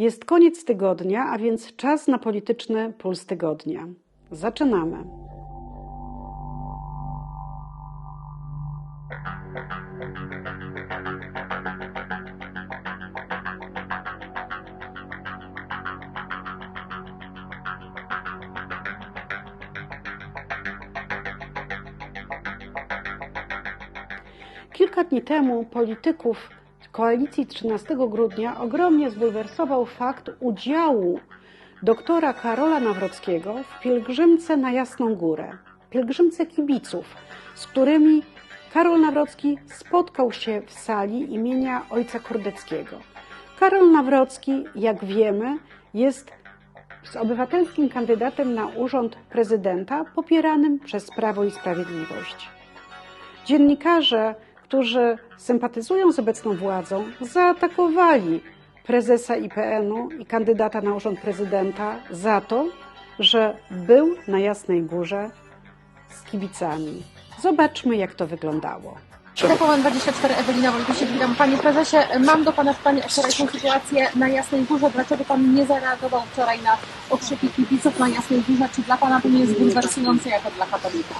Jest koniec tygodnia, a więc czas na polityczny puls tygodnia. Zaczynamy. Kilka dni temu polityków koalicji 13 grudnia ogromnie zbulwersował fakt udziału doktora Karola Nawrockiego w pielgrzymce na Jasną Górę. Pielgrzymce kibiców, z którymi Karol Nawrocki spotkał się w sali imienia ojca Kordeckiego. Karol Nawrocki, jak wiemy, jest z obywatelskim kandydatem na urząd prezydenta popieranym przez Prawo i Sprawiedliwość. Dziennikarze, którzy sympatyzują z obecną władzą, zaatakowali prezesa IPN-u i kandydata na urząd prezydenta za to, że był na Jasnej Górze z kibicami. Zobaczmy, jak to wyglądało. TVN24 Ewelina Wojtusiek, witam Panie Prezesie. Mam do Pana pytanie o wczorajszą sytuację na Jasnej Górze. Dlaczego Pan nie zareagował wczoraj na okrzyki kibiców na Jasnej Górze? Czy dla Pana to nie jest bulwersujące jako dla katolika?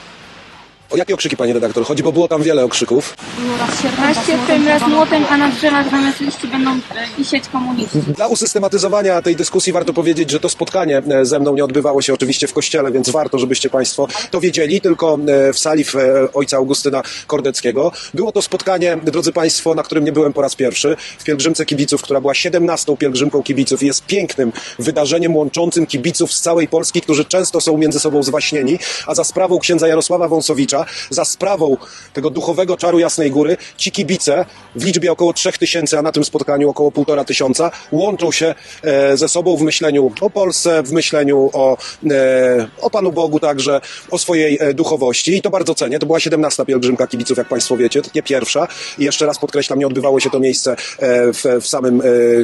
O jakie okrzyki, pani redaktor, chodzi? Bo było tam wiele okrzyków. Było raz sierpem, Raz raz świetnym, raz młotem, młotem, a na drzewach zamiast liści będą e, wisieć komuniści. Dla usystematyzowania tej dyskusji warto powiedzieć, że to spotkanie e, ze mną nie odbywało się oczywiście w kościele, więc warto, żebyście państwo to wiedzieli, tylko e, w sali w e, ojca Augustyna Kordeckiego. Było to spotkanie, drodzy państwo, na którym nie byłem po raz pierwszy, w pielgrzymce kibiców, która była 17 pielgrzymką kibiców i jest pięknym wydarzeniem łączącym kibiców z całej Polski, którzy często są między sobą zwaśnieni, a za sprawą księdza Jarosława Wąsowicza, za sprawą tego duchowego czaru Jasnej Góry, ci kibice w liczbie około 3000, a na tym spotkaniu około 1,5 tysiąca, łączą się e, ze sobą w myśleniu o Polsce, w myśleniu o, e, o Panu Bogu także, o swojej e, duchowości i to bardzo cenię. To była 17 pielgrzymka kibiców, jak Państwo wiecie, nie pierwsza i jeszcze raz podkreślam, nie odbywało się to miejsce w, w samym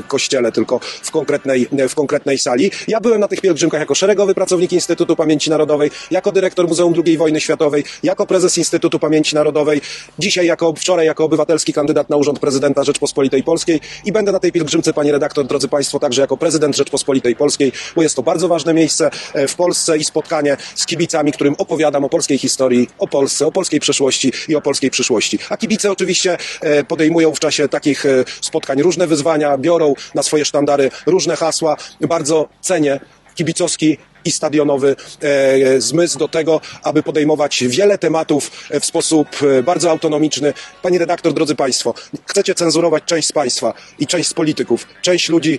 kościele, tylko w konkretnej, w konkretnej sali. Ja byłem na tych pielgrzymkach jako szeregowy pracownik Instytutu Pamięci Narodowej, jako dyrektor Muzeum II Wojny Światowej, jako prezes Instytutu Pamięci Narodowej, dzisiaj jako wczoraj jako obywatelski kandydat na urząd prezydenta Rzeczpospolitej Polskiej i będę na tej pielgrzymce, pani redaktor, drodzy Państwo, także jako prezydent Rzeczpospolitej Polskiej, bo jest to bardzo ważne miejsce e, w Polsce i spotkanie z kibicami, którym opowiadam o polskiej historii, o Polsce, o polskiej przeszłości i o polskiej przyszłości. A kibice oczywiście e, podejmują w czasie takich e, spotkań różne wyzwania, biorą na swoje sztandary różne hasła. Bardzo cenię kibicowski i stadionowy e, zmysł do tego, aby podejmować wiele tematów e, w sposób e, bardzo autonomiczny. Pani redaktor, drodzy Państwo, chcecie cenzurować część z Państwa i część z polityków, część ludzi,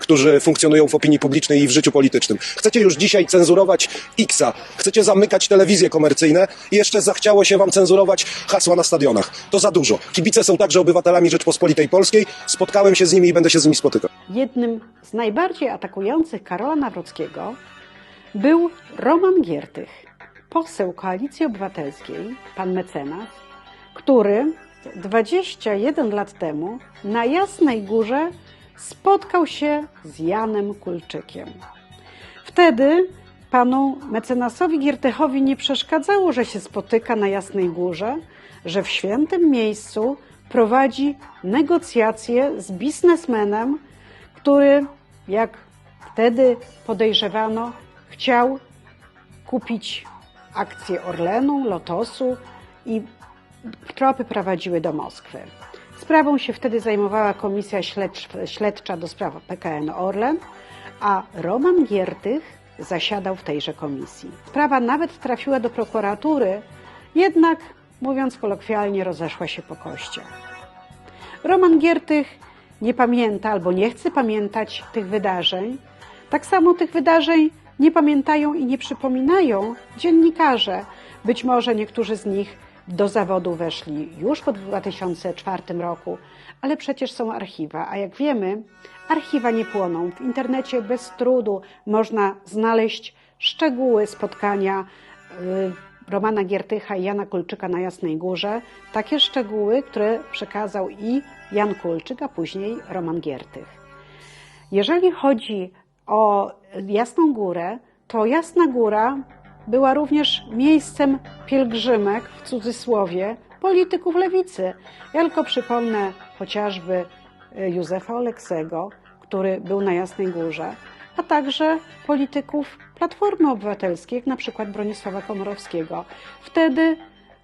którzy funkcjonują w opinii publicznej i w życiu politycznym. Chcecie już dzisiaj cenzurować Xa, chcecie zamykać telewizje komercyjne i jeszcze zachciało się Wam cenzurować hasła na stadionach. To za dużo. Kibice są także obywatelami Rzeczpospolitej Polskiej. Spotkałem się z nimi i będę się z nimi spotykał. Jednym z najbardziej atakujących Karola Nawrockiego był Roman Giertych, poseł Koalicji Obywatelskiej, pan mecenas, który 21 lat temu na Jasnej Górze spotkał się z Janem Kulczykiem. Wtedy panu mecenasowi Giertychowi nie przeszkadzało, że się spotyka na Jasnej Górze, że w świętym miejscu prowadzi negocjacje z biznesmenem, który, jak wtedy podejrzewano, chciał kupić akcje Orlenu, Lotosu i tropy prowadziły do Moskwy. Sprawą się wtedy zajmowała komisja śledcz, śledcza do spraw PKN Orlen, a Roman Giertych zasiadał w tejże komisji. Sprawa nawet trafiła do prokuratury, jednak, mówiąc kolokwialnie, rozeszła się po kościach. Roman Giertych nie pamięta albo nie chce pamiętać tych wydarzeń. Tak samo tych wydarzeń nie pamiętają i nie przypominają dziennikarze. Być może niektórzy z nich do zawodu weszli już po 2004 roku, ale przecież są archiwa, a jak wiemy, archiwa nie płoną. W internecie bez trudu można znaleźć szczegóły spotkania y, Romana Giertycha i Jana Kulczyka na Jasnej Górze. Takie szczegóły, które przekazał i Jan Kulczyk, a później Roman Giertych. Jeżeli chodzi o Jasną Górę, to Jasna Góra była również miejscem pielgrzymek, w cudzysłowie, polityków lewicy. Ja tylko przypomnę chociażby y, Józefa Oleksego, który był na Jasnej Górze, a także polityków Platformy Obywatelskiej, na przykład Bronisława Komorowskiego. Wtedy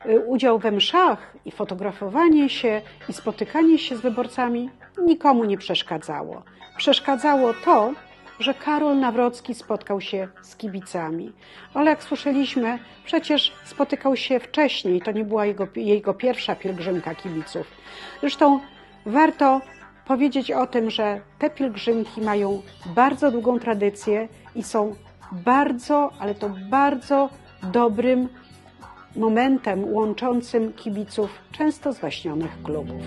y, udział we mszach i fotografowanie się i spotykanie się z wyborcami nikomu nie przeszkadzało. Przeszkadzało to, że Karol Nawrocki spotkał się z kibicami. Ale jak słyszeliśmy, przecież spotykał się wcześniej, to nie była jego, jego pierwsza pielgrzymka kibiców. Zresztą warto powiedzieć o tym, że te pielgrzymki mają bardzo długą tradycję i są bardzo, ale to bardzo dobrym momentem łączącym kibiców często zwaśnionych klubów.